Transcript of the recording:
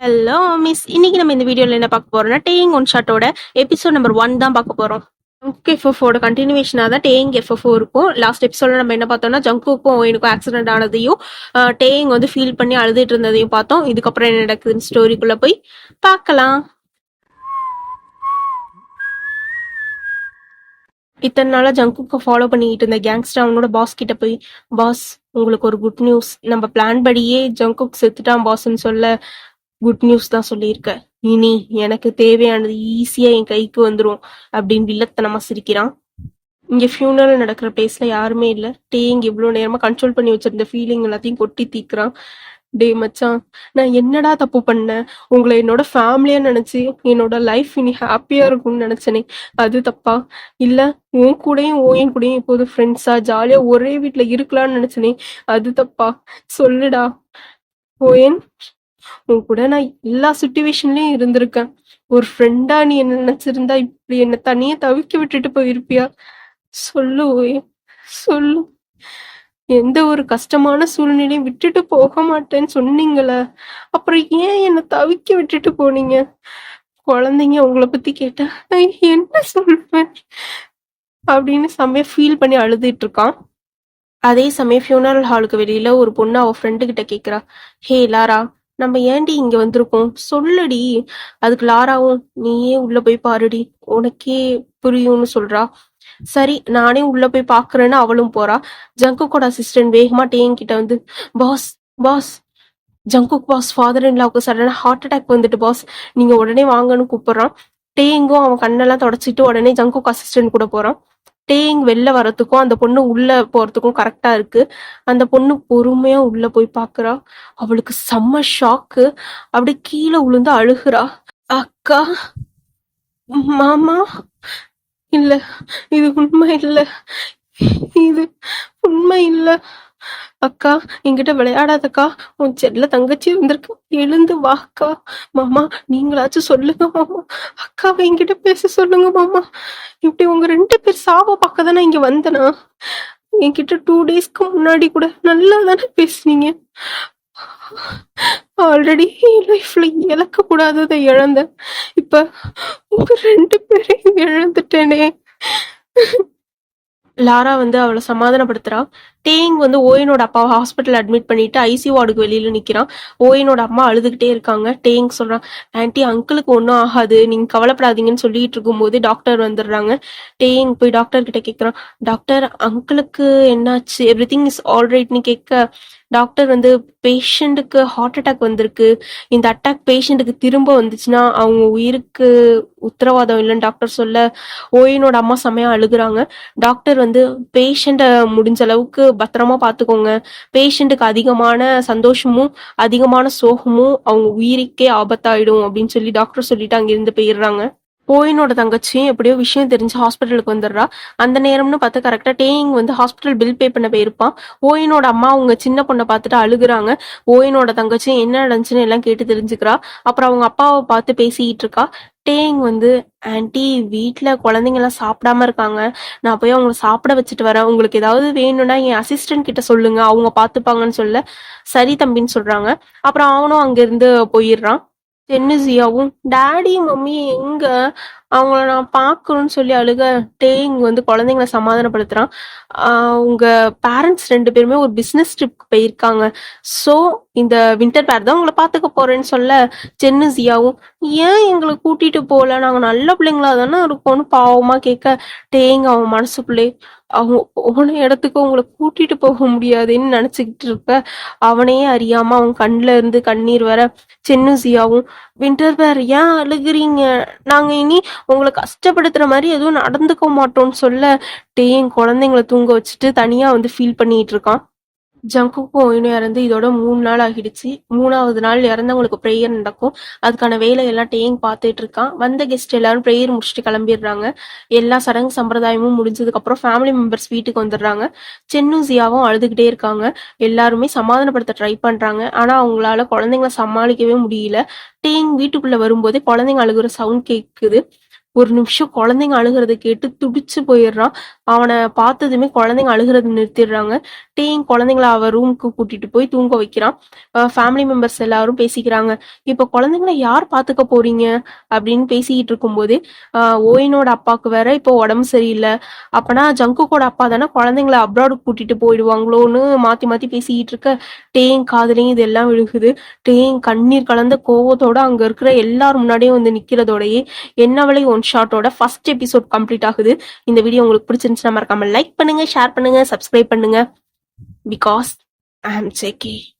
Hello miss இன்னைக்கு நம்ம இந்த வீடியோல என்ன பார்க்க போறோம்னா டேயிங் ஒன் ஷாட்டோட எபிசோட் நம்பர் ஒன் தான் பார்க்க போறோம். ஜங்க் எஃப்எஃபோட கண்டினியூஷனாக தான் டேயிங் எஃப்எஃப்ஓ இருக்கும். லாஸ்ட் எபிசோட நம்ம என்ன பார்த்தோம்னா ஜங்குக்கும் எனக்கும் ஆக்சிடென்ட் ஆனதையும் டேயிங் வந்து ஃபீல் பண்ணி அழுதுட்டு இருந்ததையும் பார்த்தோம். இதுக்கப்புறம் என்ன நடக்குதுன்னு ஸ்டோரிக்குள்ள போய் பார்க்கலாம். இத்தனை நாளா ஜங்குக்கு ஃபாலோ பண்ணிக்கிட்டு இருந்த கேங்ஸ்டர் அவனோட பாஸ் கிட்ட போய் பாஸ் உங்களுக்கு ஒரு குட் நியூஸ் நம்ம பிளான் படியே ஜங்குக் செத்துட்டான் பாஸ்ன்னு சொல்ல குட் நியூஸ் தான் சொல்லியிருக்க. இனி எனக்கு தேவையானது ஈஸியா என் கைக்கு வந்துரும் அப்படின்னு வில்லத்தனமா சிரிக்கிறான். இங்க ஃபியூனரல் நடக்கிற பிளேஸ்ல யாருமே இல்ல. டேங் இவ்வளவு நேரமா கண்ட்ரோல் பண்ணி வச்சிருந்த ஃபீலிங் எல்லாத்தையும் கொட்டி தீக்குறான். டே மச்சான் நான் என்னடா தப்பு பண்ணேன் உங்களை என்னோட ஃபேமிலியா நினைச்சு என்னோட லைஃப் இனி ஹாப்பியா இருக்கும்னு நினைச்சனே. அது தப்பா? இல்ல உன் கூடயும் ஓயன் கூடயும் இப்போது ஃப்ரெண்ட்ஸா ஜாலியா ஒரே வீட்ல இருக்கலாம்னு நினைச்சனே. அது தப்பா? சொல்லுடா. ஓயன் உன் கூட நான் எல்லா சுச்சுவேஷன்லயும் இருந்திருக்கேன். ஒரு ஃப்ரெண்டா நீ என்ன நினைச்சிருந்தா இப்படி என்ன தனியே தவிக்க விட்டுட்டு போயிருப்பியா? சொல்லு சொல்லு. எந்த ஒரு கஷ்டமான சூழ்நிலையும் விட்டுட்டு போக மாட்டேன்னு சொன்னீங்களே. அப்புறம் ஏன் என்ன தவிக்க விட்டுட்டு போனீங்க? குழந்தைங்க உங்களை பத்தி கேட்டா நான் என்ன சொல்வேன்? அப்படின்னு செம்மையா ஃபீல் பண்ணி அழுதுட்டு இருக்கான். அதே சமயம் ஃபியூனரல் ஹாலுக்கு வெளியில ஒரு பொண்ணு அவ ஃப்ரெண்டு கிட்ட கேக்குறா ஹே லாரா நம்ம ஏண்டி இங்க வந்திருக்கோம்? சொல்லுடி. அதுக்கு லாராவும் நீயே உள்ள போய் பாருடி. உனக்கே புரியும்னு சொல்றா. சரி நானே உள்ள போய் பாக்குறேன்னு அவளும் போறா. ஜங்குக்கோட அசிஸ்டன்ட் வேகமா டேங்கிட்ட வந்து boss boss. Jungkook boss father இன்லாவுக்கு சடனா ஹார்ட் அட்டாக் வந்துட்டு பாஸ் நீங்க உடனே வாங்கன்னு கூப்பிடுறான். டேங்கும் அவன் கண்ணெல்லாம் தொடச்சிட்டு உடனே ஜங்குக் அசிஸ்டன்ட் கூட போறான். டேங் வெளில வரதுக்கும் அந்த பொண்ணு உள்ள போறதுக்கும் கரெக்டா இருக்கு. அந்த பொண்ணு பொறுமையா உள்ள போய் பாக்குறா. அவளுக்கு செம்ம ஷாக்கு அப்படி கீழே விழுந்து அழுகுறா. அக்கா மாமா இல்ல இது உண்மை இல்ல. இது உண்மை இல்ல. அக்கா என்கிட்ட விளையாடாதக்கா. உன் செல்ல தங்கச்சி வந்திருக்கு. எழுந்து வாக்கா மாமா நீங்களாச்சும் சொல்லுங்க மாமா. அக்காவை என்கிட்ட பேச சொல்லுங்க மாமா. இப்படி உங்க ரெண்டு பேர் சாவ பார்க்க தானே இங்க வந்தனா? என்கிட்ட டூ டேஸ்க்கு முன்னாடி கூட நல்லா தானே பேசுனீங்க. ஆல்ரெடி என் லைஃப்ல இழக்க கூடாததை இழந்தேன். இப்ப உங்க ரெண்டு பேரையும் இழந்துட்டேனே. லாரா வந்து அவளை சமாதானப்படுத்துறா. டேங் வந்து ஓயனோட அப்பாவை ஹாஸ்பிட்டல் அட்மிட் பண்ணிட்டு ஐசி வார்டுக்கு வெளியில நிக்கிறான். ஓயனோட அம்மா அழுதுகிட்டே இருக்காங்க. டேங் சொல்றான் ஆன்ட்டி அங்கிளுக்கு ஒன்றும் ஆகாது. நீங்க கவலைப்படாதீங்கன்னு சொல்லிட்டு இருக்கும்போது டாக்டர் வந்துடுறாங்க. டேங் போய் டாக்டர் கிட்ட கேக்குறான். டாக்டர் அங்கிளுக்கு என்னாச்சு? எவ்ரி திங் இஸ் ஆல்ரைட்னு கேட்க டாக்டர் வந்து பேஷண்ட்டுக்கு ஹார்ட் அட்டாக் வந்திருக்கு. இந்த அட்டாக் பேஷண்ட்டுக்கு திரும்ப வந்துச்சுன்னா அவங்க உயிருக்கு உத்தரவாதம் இல்லைன்னு டாக்டர் சொல்ல ஓயினோட அம்மா செமையா அழுகுறாங்க. டாக்டர் வந்து பேஷண்ட்டை முடிஞ்ச அளவுக்கு பத்திரமா பார்த்துக்கோங்க பேஷண்ட்டுக்கு அதிகமான சந்தோஷமும் அதிகமான சோகமும் அவங்க உயிருக்கே ஆபத்தாயிடும் அப்படின்னு சொல்லி டாக்டர் சொல்லிட்டு அங்கிருந்து போயிடுறாங்க. ஓயினோட தங்கச்சியும் எப்படியோ விஷயம் தெரிஞ்சு ஹாஸ்பிட்டலுக்கு வந்துடுறா. அந்த நேரம்னு பார்த்து கரெக்டா டேயிங் வந்து ஹாஸ்பிட்டல் பில் பே பண்ண போயிருப்பான். ஓயினோட அம்மா அவங்க சின்ன பொண்ணை பார்த்துட்டு அழுகுறாங்க. ஓயினோட தங்கச்சியும் என்ன நடந்துச்சுன்னு எல்லாம் கேட்டு தெரிஞ்சுக்கிறா. அப்புறம் அவங்க அப்பாவை பார்த்து பேசிக்கிட்டு இருக்கா. டேயிங் வந்து ஆன்ட்டி வீட்டில் குழந்தைங்க எல்லாம் சாப்பிடாம இருக்காங்க. நான் போய் அவங்கள சாப்பிட வச்சுட்டு வரேன். உங்களுக்கு ஏதாவது வேணும்னா என் அசிஸ்டன்ட் கிட்ட சொல்லுங்க. அவங்க பார்த்துப்பாங்கன்னு சொல்ல சரி தம்பின்னு சொல்றாங்க. அப்புறம் அவனும் அங்கிருந்து போயிடுறான். தென்னிசியாவும் டேடி மம்மி எங்க? அவங்கள நான் பார்க்கணும்னு சொல்லி அழுக டேயிங் வந்து குழந்தைங்கள சமாதானப்படுத்துறான். ஆஹ் உங்க பேரண்ட்ஸ் ரெண்டு பேருமே ஒரு பிசினஸ் ட்ரிப்க்கு போயிருக்காங்க. ஸோ இந்த வின்டர் பேர் தான் உங்களை பார்த்துக்க போறேன்னு சொல்ல சென்னு ஜியாவும் ஏன் எங்களை கூட்டிட்டு போகல நாங்க நல்ல பிள்ளைங்களா தானே இருக்கோம்னு பாவமா கேட்க டேயிங் அவன் மனசுக்குள்ளே அவங்க போன இடத்துக்கு உங்களை கூட்டிட்டு போக முடியாதுன்னு நினைச்சுக்கிட்டு இருப்ப அவனையே அறியாம அவன் கண்ணுல இருந்து கண்ணீர் வர சென்னுசியாவும் வின்டர் வேர் ஏன் அழுகுறீங்க? நாங்க இனி உங்களை கஷ்டப்படுத்துற மாதிரி எதுவும் நடந்துக்க மாட்டோம்னு சொல்ல டேன் குழந்தைங்கள தூங்க வச்சுட்டு தனியா வந்து ஃபீல் பண்ணிட்டு இருக்கான். ஜங்குக்கும் ஒயினும் இறந்து இதோட மூணு நாள் ஆகிடுச்சு. மூணாவது நாள் இறந்தவங்களுக்கு ப்ரேயர் நடக்கும். அதுக்கான வேலையெல்லாம் டேங் பார்த்துட்டு இருக்கான் வந்த கெஸ்ட் எல்லாரும் ப்ரேயர் முடிச்சுட்டு கிளம்பிடுறாங்க. எல்லா சடங்கு சம்பிரதாயமும் முடிஞ்சதுக்கு அப்புறம் ஃபேமிலி மெம்பர்ஸ் வீட்டுக்கு வந்துடுறாங்க. சென்னூசியாவும் அழுதுகிட்டே இருக்காங்க. எல்லாருமே சமாதானப்படுத்த ட்ரை பண்றாங்க. ஆனா அவங்களால குழந்தைங்கள சமாளிக்கவே முடியல. டேங் வீட்டுக்குள்ள வரும்போதே குழந்தைங்க அழுகுற சவுண்ட் கேக்குது. ஒரு நிமிஷம் குழந்தைங்க அழுகிறத கேட்டு துடிச்சு போயிடுறான். அவனை பார்த்ததுமே குழந்தைங்க அழுகிறது நிறுத்திடுறாங்க. டீயும் குழந்தைங்கள அவ ரூமுக்கு கூட்டிட்டு போய் தூங்க வைக்கிறான். ஃபேமிலி மெம்பர்ஸ் எல்லாரும் பேசிக்கிறாங்க. இப்போ குழந்தைங்கள யார் பார்த்துக்க போறீங்க? அப்படின்னு பேசிக்கிட்டு இருக்கும்போது ஆஹ் ஓயினோட அப்பாவுக்கு வேற இப்போ உடம்பு சரியில்லை. அப்பனா ஜங்குக்கோட அப்பா தானே குழந்தைங்கள அப்ராடு கூட்டிட்டு போயிடுவாங்களோன்னு மாத்தி மாத்தி பேசிக்கிட்டு இருக்க. டேயும் காதலையும் இதெல்லாம் விழுகுது. டேயும் கண்ணீர் கலந்த கோவத்தோட அங்க இருக்கிற எல்லார் முன்னாடியும் வந்து நிக்கிறதோடயே என்னவளை ஒன் ஷாட்டோட ஃபர்ஸ்ட் எபிசோட் கம்ப்ளீட் ஆகுது. இந்த வீடியோ உங்களுக்கு பிடிச்சிருந்துச்சுன்னா மறக்காம லைக் பண்ணுங்க ஷேர் பண்ணுங்க சப்ஸ்கிரைப் பண்ணுங்க. பிகாஸ் ஐ ஆம் செக்கி